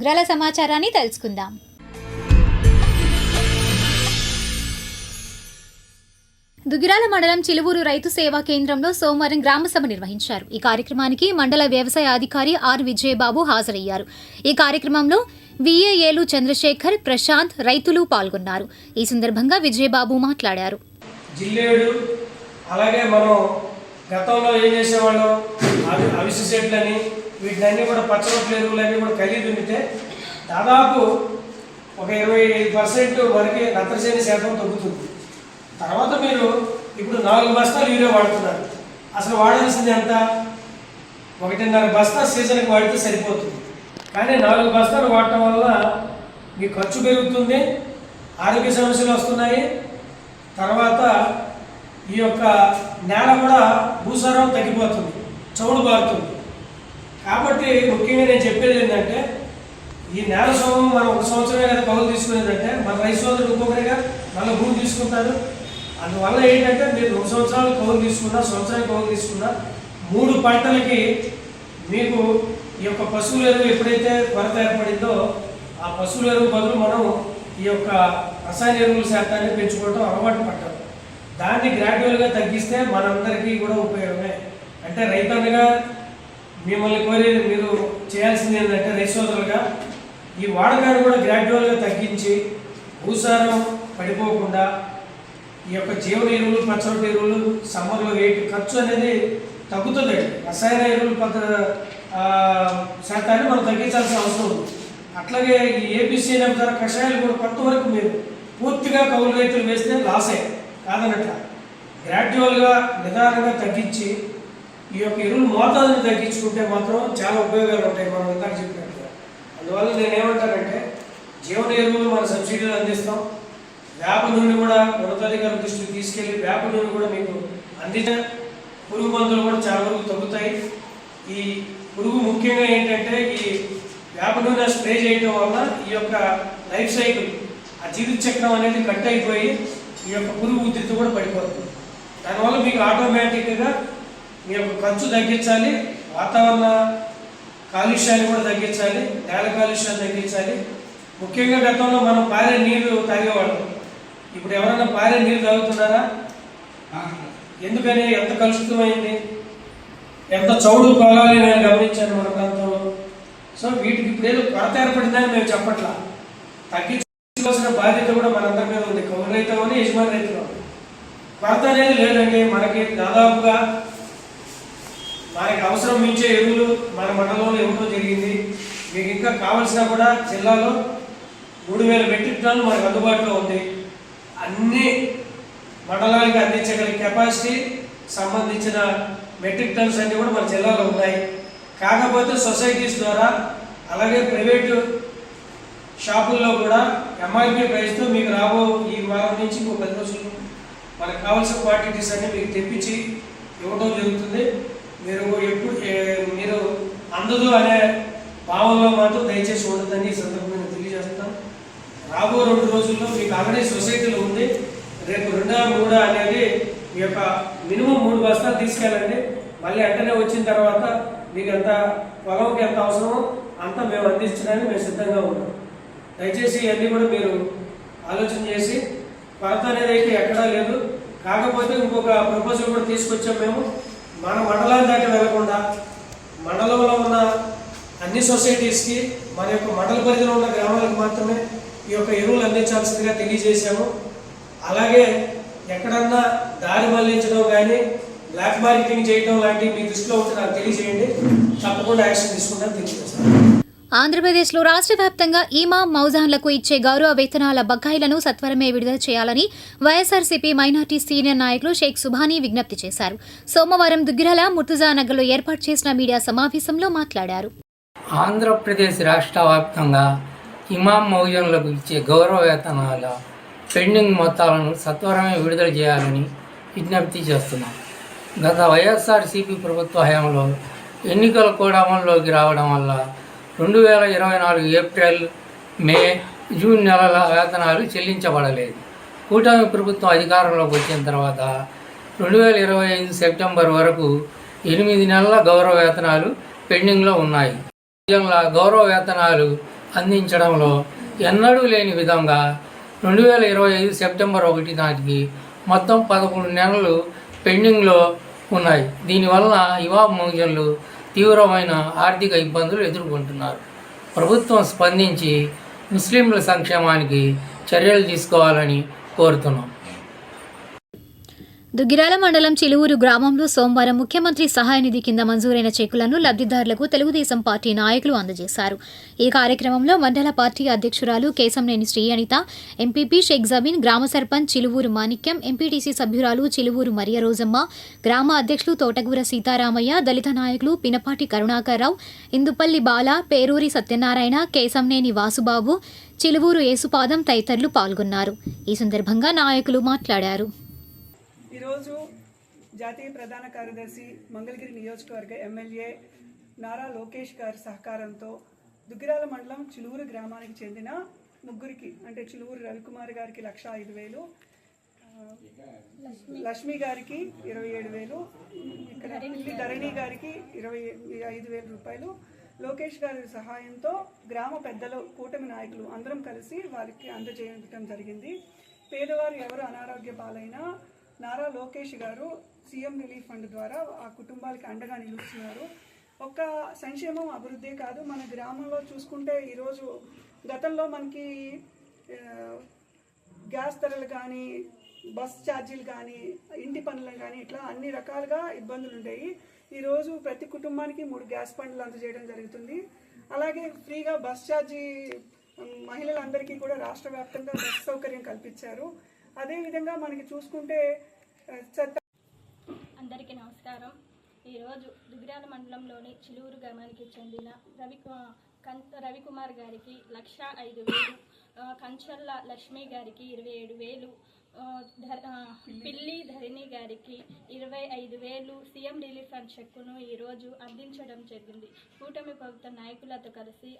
దుగ్రాల సమాచారాన్ని తెలుసుకుందాం. దుగిరాల మండలం చిలువూరు రైతు సేవా కేంద్రంలో సోమవారం గ్రామ సభ నిర్వహించారు. ఈ కార్యక్రమానికి మండల వ్యవసాయ అధికారి ఆర్ విజయబాబు హాజరయ్యారు. ఈ కార్యక్రమంలో విఏఏలు చంద్రశేఖర్ ప్రశాంత్ రైతులు పాల్గొన్నారు. ఈ సందర్భంగా విజయబాబు మాట్లాడారు. జిల్లేడు అలాగే మనం గతంలో ఏం చేసేవాళ్ళం? అవిసి చెట్లని వీటినన్నీ కూడా పచ్చరొట్ల ఎరువులన్నీ కూడా కలిగి ఉంటే దాదాపు ఒక ఇరవై ఐదు పర్సెంట్ వరకు నత్రజని శాతం తగ్గుతుంది. తర్వాత మీరు ఇప్పుడు నాలుగు బస్తాలు యూరియా వాడుతున్నారు. అసలు వాడాల్సింది ఎంత? ఒకటిన్నర బస్తా సీజన్కి వాడితే సరిపోతుంది. కానీ నాలుగు బస్తాలు వాడటం వల్ల మీ ఖర్చు పెరుగుతుంది ఆరోగ్య సమస్యలు వస్తున్నాయి. తర్వాత ఈ యొక్క నేల కూడా భూసారం తగ్గిపోతుంది చౌడు బారుతుంది కాబట్టి ముఖ్యంగా నేను చెప్పేది ఏంటంటే ఈ నేల సోమం మనం ఒక సంవత్సరమే కదా పౌరులు తీసుకునేదంటే మన రైతు సోదరుడు ఇంకొకరిగా మళ్ళీ భూమి తీసుకుంటారు అందువల్ల ఏంటంటే మీరు రెండు సంవత్సరాలు కౌలు తీసుకున్నా సంవత్సరానికి కౌలు తీసుకున్నా మూడు పంటలకి మీకు ఈ యొక్క పశువుల ఎరువు ఎప్పుడైతే కొరత ఏర్పడిందో ఆ పశువుల ఎరువు బదులు మనం ఈ యొక్క రసాయన ఎరువుల శాతాన్ని పెంచుకోవడం అలవాటు పడ్డాం. దాన్ని గ్రాడ్యువల్గా తగ్గిస్తే మనందరికీ కూడా ఉపయోగమే. అంటే రైతన్నగా మిమ్మల్ని కోరి మీరు చేయాల్సింది ఏంటంటే రైతు ఈ వాడకాన్ని కూడా గ్రాడ్యువల్గా తగ్గించి భూసారం పడిపోకుండా ఈ యొక్క జీవన ఎరువులు పచ్చరొట్ట ఎరువులు సమ్మర్లో వేయటం ఖర్చు అనేది తగ్గుతుంది. రసాయన ఎరువుల పద్ధ శాతాన్ని మనం తగ్గించాల్సిన అవసరం ఉంది. అట్లాగే ఈ ఏబిసి ద్వారా కషాయాలు కూడా కొంతవరకు మీరు పూర్తిగా కౌలు రైతులు వేస్తే లాసే కాదనట్ల. గ్రాడ్యువల్గా నిదానంగా తగ్గించి ఈ యొక్క ఎరువులు మోతాదుని తగ్గించుకుంటే మాత్రం చాలా ఉపయోగాలు ఉంటాయి మనం ఇందాక చెప్పినట్టుగా. అందువల్ల నేను ఏమంటానంటే జీవన ఎరువులు మన సబ్సిడీలు అందిస్తాం. వేప నూనె కూడా ఉన్నతాధికారుల దృష్టికి తీసుకెళ్ళి వేప నూనె కూడా మీకు అందించిన పురుగు మందులు కూడా చాలా వరకు తగ్గుతాయి. ఈ పురుగు ముఖ్యంగా ఏంటంటే ఈ వేప నూనె స్ప్రే చేయడం వల్ల ఈ యొక్క లైఫ్ సైకిల్ ఆ జీవిత చక్రం అనేది కట్ అయిపోయి ఈ యొక్క పురుగు ఉధృతి కూడా పడిపోతుంది. దానివల్ల మీకు ఆటోమేటిక్గా మీ యొక్క ఖర్చు తగ్గించాలి వాతావరణ కాలుష్యాన్ని కూడా తగ్గించాలి నేల కాలుష్యాన్ని తగ్గించాలి. ముఖ్యంగా గతంలో మనం పారే నీళ్ళు తాగేవాళ్ళం. ఇప్పుడు ఎవరైనా పారే నీళ్ళు తాగుతున్నారా? ఎందుకని? ఎంత కలుషితమైంది? ఎంత చౌడు కావాలి నేను గమనించాను మన ప్రాంతంలో. సో వీటికి ఇప్పుడు ఏదో కొరత ఏర్పడిందని మేము చెప్పట్లా. తగ్గించుకోవాల్సిన బాధ్యత కూడా మనందరి మీద ఉంది. కౌలు అని యజమాని రైతులో కొరత అనేది లేదండి. మనకి దాదాపుగా మనకి అవసరం మించే ఎరువులు మన మండలంలో ఇవ్వడం జరిగింది. మీకు ఇంకా కావలసినా కూడా జిల్లాలో మూడు వేల మెట్రిక్ టన్నులు మనకు అందుబాటులో ఉంది. అన్ని మండలానికి అందించగల కెపాసిటీ సంబంధించిన మెట్రిక్ టన్స్ అన్నీ కూడా మన జిల్లాలో ఉన్నాయి. కాకపోతే సొసైటీస్ ద్వారా అలాగే ప్రైవేటు షాపుల్లో కూడా ఎంఆర్పీ ప్రైస్తో మీకు రాబో ఈ వారం నుంచి ఇంకో పది రోజులు మనకు కావాల్సిన క్వాంటిటీస్ అన్నీ మీకు తెప్పించి ఇవ్వడం జరుగుతుంది. మీరు ఎప్పుడు మీరు అందదు అనే భావంలో మాత్రం దయచేసి ఉండదని ఈ సందర్భంగా తెలియజేస్తాం. రాబో రెండు రోజుల్లో మీకు ఆల్రెడీ సొసైటీలో ఉంది. రేపు రెండా మూడా అనేది మీ యొక్క మినిమం మూడు బస్తాలు తీసుకెళ్ళండి. మళ్ళీ వెంటనే వచ్చిన తర్వాత మీకు ఎంత పొలంకి ఎంత అవసరమో అంత మేము అందించడానికి మేము సిద్ధంగా ఉన్నాం. దయచేసి ఇవన్నీ కూడా మీరు ఆలోచన చేసి కొరత అనేది అయితే ఎక్కడా లేదు. కాకపోతే ఇంకొక ప్రపోజల్ కూడా తీసుకొచ్చాం మేము. మన మండలాన్ని దాటి వెళ్ళకుండా మండలంలో ఉన్న అన్ని సొసైటీస్కి మన యొక్క మండల పరిధిలో ఉన్న గ్రామాలకు మాత్రమే ఈ యొక్క ఎరువులు అందించాల్సిందిగా తెలియజేశాము. అలాగే ఎక్కడన్నా దారి మళ్ళించడం కానీ బ్లాక్ మార్కెటింగ్ చేయడం లాంటివి మీ దృష్టిలో ఉంటే నాకు తెలియజేయండి. తప్పకుండా యాక్షన్ తీసుకుంటాను తెలియజేస్తాను. ఆంధ్రప్రదేశ్లో రాష్ట్ర వ్యాప్తంగా ఈమా మౌజాన్లకు ఇచ్చే గౌరవ వేతనాల బకాయిలను సత్వరమే విడుదల చేయాలని వైఎస్ఆర్సీపీ మైనార్టీ సీనియర్ నాయకులు షేక్ సుభానీ విజ్ఞప్తి చేశారు. సోమవారం దుగ్గిరాల ముర్తుజా నగర్లో ఏర్పాటు చేసిన మీడియా సమావేశంలో మాట్లాడారు. ఆంధ్రప్రదేశ్ రాష్ట్ర వ్యాప్తంగా ఇమాం మౌజన్లకు ఇచ్చే గౌరవ వేతనాల పెండింగ్ మొత్తాలను సత్వరమే విడుదల చేయాలని విజ్ఞప్తి చేస్తున్నాం. గత వైఎస్ఆర్సీపీ ప్రభుత్వ హయాంలో ఎన్నికలు కూడా అమల్లోకి రావడం వల్ల రెండు వేల ఇరవై నాలుగు ఏప్రిల్ మే జూన్ నెలల వేతనాలు చెల్లించబడలేదు. కూటమి ప్రభుత్వం అధికారంలోకి వచ్చిన తర్వాత రెండు వేల ఇరవై ఐదు సెప్టెంబర్ వరకు ఎనిమిది నెలల గౌరవ వేతనాలు పెండింగ్లో ఉన్నాయి. గౌరవ వేతనాలు అందించడంలో ఎన్నడూ లేని విధంగా రెండు వేల ఇరవై ఐదు సెప్టెంబర్ ఒకటి నాటికి మొత్తం పదకొండు నెలలు పెండింగ్లో ఉన్నాయి. దీనివల్ల యువ మహిళలు తీవ్రమైన ఆర్థిక ఇబ్బందులు ఎదుర్కొంటున్నారు. ప్రభుత్వం స్పందించి ముస్లింల సంక్షేమానికి చర్యలు తీసుకోవాలని కోరుతున్నాం. దుగ్గిరాల మండలం చిలువురు గ్రామంలో సోమవారం ముఖ్యమంత్రి సహాయ నిధి కింద మంజూరైన చెక్కులను లబ్ధిదారులకు తెలుగుదేశం పార్టీ నాయకులు అందజేశారు. ఈ కార్యక్రమంలో మండల పార్టీ అధ్యక్షురాలు కేశంనేని శ్రీ అనిత ఎంపీపీ షేక్ జమీన్ గ్రామ సర్పంచ్ చిలువూరు మాణిక్యం ఎంపీటీసీ సభ్యురాలు చిలువూరు మరియ రోజమ్మ గ్రామ అధ్యక్షులు తోటగూర సీతారామయ్య దళిత నాయకులు పినపాటి కరుణాకర్రావు ఇందుపల్లి బాల పేరూరి సత్యనారాయణ కేశంనేని వాసుబాబు చిలువూరు యేసుపాదం తదితరులు పాల్గొన్నారు. ఈ సందర్భంగా నాయకులు మాట్లాడారు. ఈరోజు జాతీయ ప్రధాన కార్యదర్శి మంగళగిరి నియోజకవర్గ ఎమ్మెల్యే నారా లోకేష్ గారి సహకారంతో దుగ్గిరాల మండలం చిలువురు గ్రామానికి చెందిన ముగ్గురికి అంటే చిలువురు రవికుమార్ గారికి లక్ష ఐదు వేలు లక్ష్మి గారికి ఇరవై ఏడు వేలు ఇక్కడ ధరణి గారికి ఇరవై ఐదు వేల రూపాయలు. లోకేష్ గారి సహాయంతో గ్రామ పెద్దలు కూటమి నాయకులు అందరం కలిసి వారికి అందజేయడం జరిగింది. పేదవారు ఎవరు అనారోగ్య పాలైనా నారా లోకేష్ గారు సీఎం రిలీఫ్ ఫండ్ ద్వారా ఆ కుటుంబాలకి అండగా నిలుస్తున్నారు. ఒక్క సంక్షేమం అభివృద్ధి కాదు. మన గ్రామంలో చూసుకుంటే ఈరోజు గతంలో మనకి గ్యాస్ ధరలు కానీ బస్ ఛార్జీలు కానీ ఇంటి పనులు కానీ ఇట్లా అన్ని రకాలుగా ఇబ్బందులు ఉంటాయి ఈరోజు ప్రతి కుటుంబానికి మూడు గ్యాస్ బండ్లు అందజేయడం జరుగుతుంది. అలాగే ఫ్రీగా బస్ ఛార్జీ మహిళలందరికీ కూడా రాష్ట్ర వ్యాప్తంగా బస్ సౌకర్యం కల్పించారు. అదేవిధంగా మనకి చూసుకుంటే చెత్త అందరికీ నమస్కారం. ఈరోజు దుగ్గిరాల మండలంలోని చిలువురు గ్రామానికి చెందిన రవి కంత రవికుమార్ గారికి లక్ష ఐదు వేలు కంచర్ల లక్ష్మి గారికి ఇరవై ఏడు వేలు పిల్లి ధరణి గారికి ఇరవై ఐదు వేలు సీఎం రిలీఫ్ ఫండ్ చెక్కును ఈరోజు అందించడం జరిగింది. కూటమి ప్రభుత్వ నాయకులతో కలిసి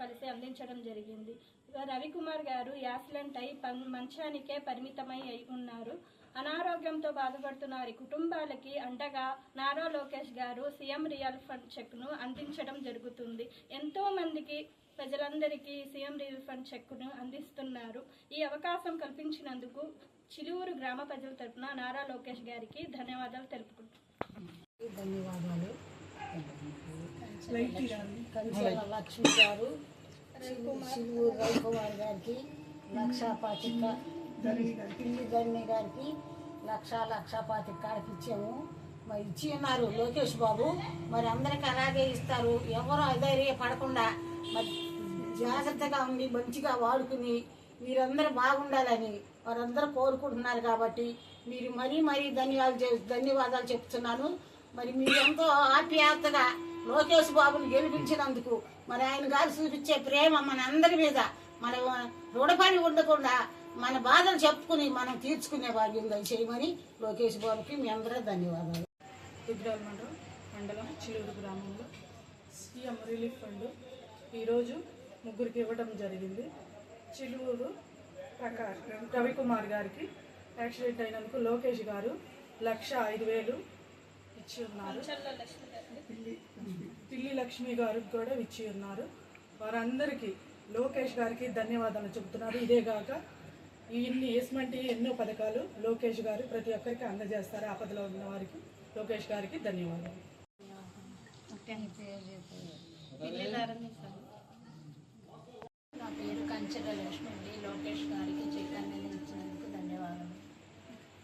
కలిసి అందించడం జరిగింది. రవికుమార్ గారు యాక్సిడెంట్ అయి పం- మంచానికే పరిమితమై అయి ఉన్నారు. అనారోగ్యంతో బాధపడుతున్న వారి కుటుంబాలకి అండగా నారా లోకేష్ గారు సీఎం రియల్ ఫండ్ చెక్ను అందించడం జరుగుతుంది. ఎంతో మందికి ప్రజలందరికీ సీఎం రియల్ ఫండ్ చెక్కును అందిస్తున్నారు. ఈ అవకాశం కల్పించినందుకు చిలువురు గ్రామ ప్రజల తరఫున నారా లోకేష్ గారికి ధన్యవాదాలు తెలుపుకుంటున్నాను ధన్యవాదాలు లక్ష్మి గారు రవికుమార్ గారికి లక్షా పాచిక పిల్లి ధరణి గారికి లక్ష లక్ష పాతి కాడికి ఇచ్చాము. మరి ఇచ్చి ఉన్నారు లోకేష్ బాబు. మరి అందరికి అలాగే ఇస్తారు. ఎవరు అధైర్య పడకుండా మరి జాగ్రత్తగా ఉండి మంచిగా వాడుకుని మీరందరూ బాగుండాలని వారందరూ కోరుకుంటున్నారు కాబట్టి మీరు మరీ మరీ ధన్యవాదాలు చే ధన్యవాదాలు చెప్తున్నాను. మరి మీరు ఎంతో ఆప్యాయతగా లోకేష్ బాబుని గెలిపించినందుకు మరి ఆయన గారు చూపించే ప్రేమ మన అందరి మీద మన రుణపడి ఉండకుండా మన బాధలు చెప్పుకుని మనం తీర్చుకునే భాగ్యం దయచేయమని లోకేష్ బాబుకి మీ అందరూ ధన్యవాదాలు. దుగ్గిరాల మండలం మండలం గ్రామంలో సీఎం రిలీఫ్ ఫండ్ ఈరోజు ముగ్గురికి ఇవ్వడం జరిగింది. చిలువురు ప్రకాష్ రవికుమార్ గారికి యాక్సిడెంట్ అయినందుకు లోకేష్ గారు లక్ష ఐదు వేలు ఇచ్చి ఉన్నారు. పిల్లి లక్ష్మి గారికి కూడా ఇచ్చి ఉన్నారు. వారందరికీ లోకేష్ గారికి ధన్యవాదాలు చెబుతున్నారు. ఇదే కాక ఇన్ని ఇస్మంటి ఎన్నో పథకాలు లోకేష్ గారు ప్రతి ఒక్కరికి అందజేస్తారు ఆపదలో ఉన్న వారికి. లోకేష్ గారికి ధన్యవాదాలు. నా పేరు కంచెల లక్ష్మి అండి. లోకేష్ గారికి చెక్